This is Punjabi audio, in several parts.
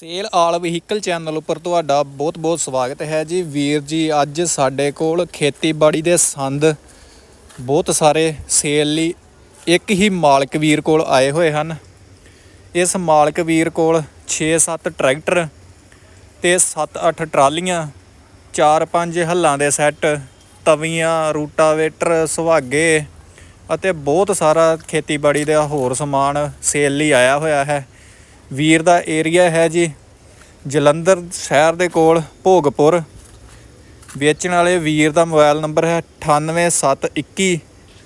ਸੇਲ ਆਲ ਵਹੀਕਲ ਚੈਨਲ ਉੱਪਰ ਤੁਹਾਡਾ ਬਹੁਤ-ਬਹੁਤ ਸਵਾਗਤ ਹੈ ਜੀ। ਵੀਰ ਜੀ, ਅੱਜ ਸਾਡੇ ਕੋਲ ਖੇਤੀਬਾੜੀ ਦੇ ਸੰਦ ਬਹੁਤ ਸਾਰੇ ਸੇਲ ਲਈ ਇੱਕ ਹੀ ਮਾਲਕ ਵੀਰ ਕੋਲ ਆਏ ਹੋਏ ਹਨ। ਇਸ ਮਾਲਕ ਵੀਰ ਕੋਲ 6-7 ਟਰੈਕਟਰ ਤੇ 7-8 ਟਰਾਲੀਆਂ 4-5 ਹੱਲਾਂ ਦੇ ਸੈੱਟ, ਤਵੀਆਂ, ਰੂਟਾਵੇਟਰ, ਸੁਹਾਗੇ ਅਤੇ ਬਹੁਤ ਸਾਰਾ ਖੇਤੀਬਾੜੀ ਦਾ ਹੋਰ ਸਮਾਨ ਸੇਲ ਲਈ ਆਇਆ ਹੋਇਆ ਹੈ। ਵੀਰ ਦਾ ਏਰੀਆ ਹੈ ਜੀ ਜਲੰਧਰ ਸ਼ਹਿਰ ਦੇ ਕੋਲ ਭੋਗਪੁਰ। ਵੇਚਣ ਵਾਲੇ ਵੀਰ ਦਾ ਮੋਬਾਈਲ ਨੰਬਰ ਹੈ 98721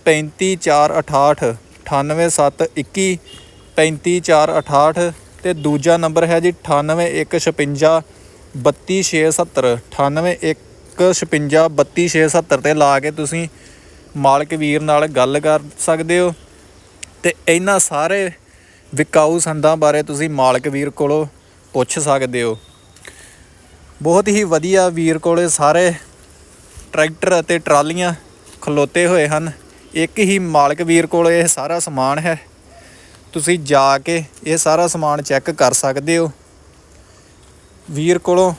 35468 98721 35468 ਤੇ ਦੂਜਾ ਨੰਬਰ ਹੈ ਜੀ 98156 32670 98156 32670 ਤੇ ਲਾ ਕੇ ਤੁਸੀਂ ਮਾਲਕ ਵੀਰ ਨਾਲ ਗੱਲ ਕਰ ਸਕਦੇ ਹੋ। ਤੇ ਇਹਨਾਂ ਸਾਰੇ ਵਿਕਾਊ ਸੰਦਾਂ ਬਾਰੇ ਤੁਸੀਂ ਮਾਲਕ ਵੀਰ ਕੋਲੋਂ ਪੁੱਛ ਸਕਦੇ ਹੋ। ਬਹੁਤ ਹੀ ਵਧੀਆ ਵੀਰ ਕੋਲੇ ਸਾਰੇ ਟਰੈਕਟਰ ਅਤੇ ਟਰਾਲੀਆਂ ਖਲੋਤੇ ਹੋਏ ਹਨ। ਇੱਕ ਹੀ ਮਾਲਕ ਵੀਰ ਕੋਲ ਇਹ ਸਾਰਾ ਸਮਾਨ ਹੈ। ਤੁਸੀਂ ਜਾ ਕੇ ਇਹ ਸਾਰਾ ਸਮਾਨ ਚੈੱਕ ਕਰ ਸਕਦੇ ਹੋ। ਵੀਰ ਕੋਲੋਂ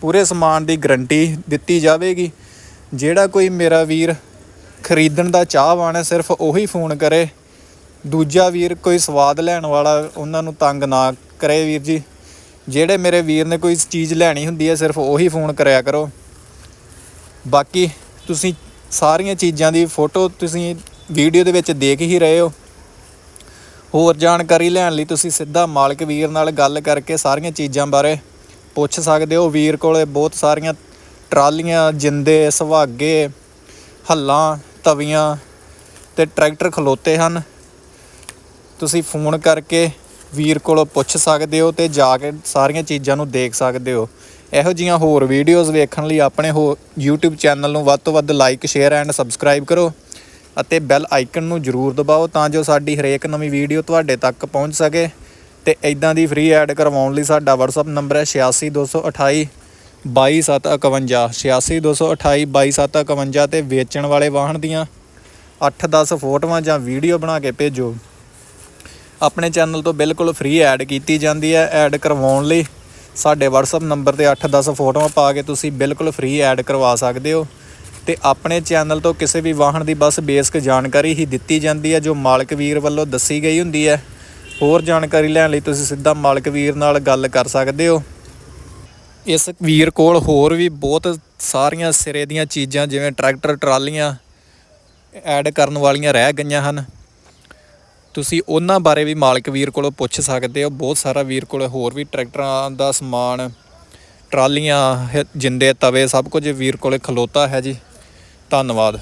ਪੂਰੇ ਸਮਾਨ ਦੀ ਗਰੰਟੀ ਦਿੱਤੀ ਜਾਵੇਗੀ। ਜਿਹੜਾ ਕੋਈ ਮੇਰਾ ਵੀਰ ਖਰੀਦਣ ਦਾ ਚਾਹਵਾਨ ਹੈ, ਸਿਰਫ ਉਹੀ ਫੋਨ ਕਰੇ। ਦੂਜਾ ਵੀਰ ਕੋਈ ਸਵਾਦ ਲੈਣ ਵਾਲਾ ਉਹਨਾਂ ਨੂੰ ਤੰਗ ਨਾ ਕਰੇ ਵੀਰ ਜੀ। ਜਿਹੜੇ ਮੇਰੇ ਵੀਰ ਨੇ ਕੋਈ ਚੀਜ਼ ਲੈਣੀ ਹੁੰਦੀ ਹੈ, ਸਿਰਫ ਉਹੀ ਫੋਨ ਕਰਿਆ ਕਰੋ। ਬਾਕੀ ਤੁਸੀਂ ਸਾਰੀਆਂ ਚੀਜ਼ਾਂ ਦੀ ਫੋਟੋ ਤੁਸੀਂ ਵੀਡੀਓ ਦੇ ਵਿੱਚ ਦੇਖ ਹੀ ਰਹੇ ਹੋ। ਹੋਰ ਜਾਣਕਾਰੀ ਲੈਣ ਲਈ ਤੁਸੀਂ ਸਿੱਧਾ ਮਾਲਕ ਵੀਰ ਨਾਲ ਗੱਲ ਕਰਕੇ ਸਾਰੀਆਂ ਚੀਜ਼ਾਂ ਬਾਰੇ ਪੁੱਛ ਸਕਦੇ ਹੋ। ਵੀਰ ਕੋਲੇ ਬਹੁਤ ਸਾਰੀਆਂ ਟਰਾਲੀਆਂ, ਜਿੰਦੇ, ਸੁਹਾਗੇ, ਹੱਲਾਂ, ਤਵੀਆਂ ਤੇ ਟਰੈਕਟਰ ਖਲੋਤੇ ਹਨ। ਤੁਸੀਂ ਫੋਨ ਕਰਕੇ ਵੀਰ ਕੋਲੋਂ ਪੁੱਛ ਸਕਦੇ ਹੋ ਤੇ ਜਾ ਕੇ ਸਾਰੀਆਂ ਚੀਜ਼ਾਂ ਨੂੰ ਦੇਖ ਸਕਦੇ ਹੋ। ਇਹੋ ਜੀਆਂ ਹੋਰ ਵੀਡੀਓਜ਼ ਵੇਖਣ ਲਈ ਆਪਣੇ ਹੋ YouTube ਚੈਨਲ ਨੂੰ ਵੱਧ ਤੋਂ ਵੱਧ ਲਾਈਕ ਸ਼ੇਅਰ ਐਂਡ ਸਬਸਕ੍ਰਾਈਬ ਕਰੋ ਅਤੇ ਬੈਲ ਆਈਕਨ ਨੂੰ ਜ਼ਰੂਰ ਦਬਾਓ ਤਾਂ ਜੋ ਸਾਡੀ ਹਰੇਕ ਨਵੀਂ ਵੀਡੀਓ ਤੁਹਾਡੇ ਤੱਕ ਪਹੁੰਚ ਸਕੇ। ਤੇ ਇਦਾਂ ਦੀ ਫ੍ਰੀ ਐਡ ਕਰਵਾਉਣ ਲਈ ਸਾਡਾ WhatsApp ਨੰਬਰ ਹੈ 86228 22751 86228 22751 ਤੇ ਵੇਚਣ ਵਾਲੇ ਵਾਹਨ ਦੀਆਂ 8-10 ਫੋਟੋਆਂ ਜਾਂ ਵੀਡੀਓ ਬਣਾ ਕੇ ਭੇਜੋ। ਆਪਣੇ ਚੈਨਲ ਤੋਂ ਬਿਲਕੁਲ ਫ੍ਰੀ ਐਡ ਕੀਤੀ ਜਾਂਦੀ ਹੈ ਐਡ ਕਰਵਾਉਣ ਲਈ। ਸਾਡੇ WhatsApp ਨੰਬਰ ਤੇ 8-10 ਫੋਟੋਆਂ ਪਾ ਕੇ ਤੁਸੀਂ ਬਿਲਕੁਲ ਫ੍ਰੀ ਐਡ ਕਰਵਾ ਸਕਦੇ ਹੋ। ਤੇ ਆਪਣੇ ਚੈਨਲ ਤੋਂ ਕਿਸੇ ਵੀ ਵਾਹਨ ਦੀ ਬਸ ਬੇਸਿਕ ਜਾਣਕਾਰੀ ਹੀ ਦਿੱਤੀ ਜਾਂਦੀ ਹੈ, ਜੋ ਮਾਲਕ ਵੀਰ ਵੱਲੋਂ ਦੱਸੀ ਗਈ ਹੁੰਦੀ ਹੈ। ਹੋਰ ਜਾਣਕਾਰੀ ਲੈਣ ਲਈ ਤੁਸੀਂ ਸਿੱਧਾ ਮਾਲਕ ਵੀਰ ਨਾਲ ਗੱਲ ਕਰ ਸਕਦੇ ਹੋ। ਇਸ ਵੀਰ ਕੋਲ ਹੋਰ ਵੀ ਬਹੁਤ ਸਾਰੀਆਂ ਸਿਰੇ ਦੀਆਂ ਚੀਜ਼ਾਂ, ਜਿਵੇਂ ਟਰੈਕਟਰ, ਟਰਾਲੀਆਂ ਐਡ ਕਰਨ ਵਾਲੀਆਂ ਰਹਿ ਗਈਆਂ ਹਨ। ਤੁਸੀਂ ਉਹਨਾਂ ਬਾਰੇ ਵੀ ਮਾਲਕ ਵੀਰ ਕੋਲੋਂ ਪੁੱਛ ਸਕਦੇ ਹੋ। ਬਹੁਤ ਸਾਰਾ ਵੀਰ ਕੋਲ ਹੋਰ ਵੀ ਟਰੈਕਟਰਾਂ ਦਾ ਸਮਾਨ, ਟਰਾਲੀਆਂ ਜਿੰਦੇ, ਤਵੇ ਸਭ ਕੁਝ ਵੀਰ ਕੋਲੇ ਖਲੋਤਾ ਹੈ ਜੀ। ਧੰਨਵਾਦ।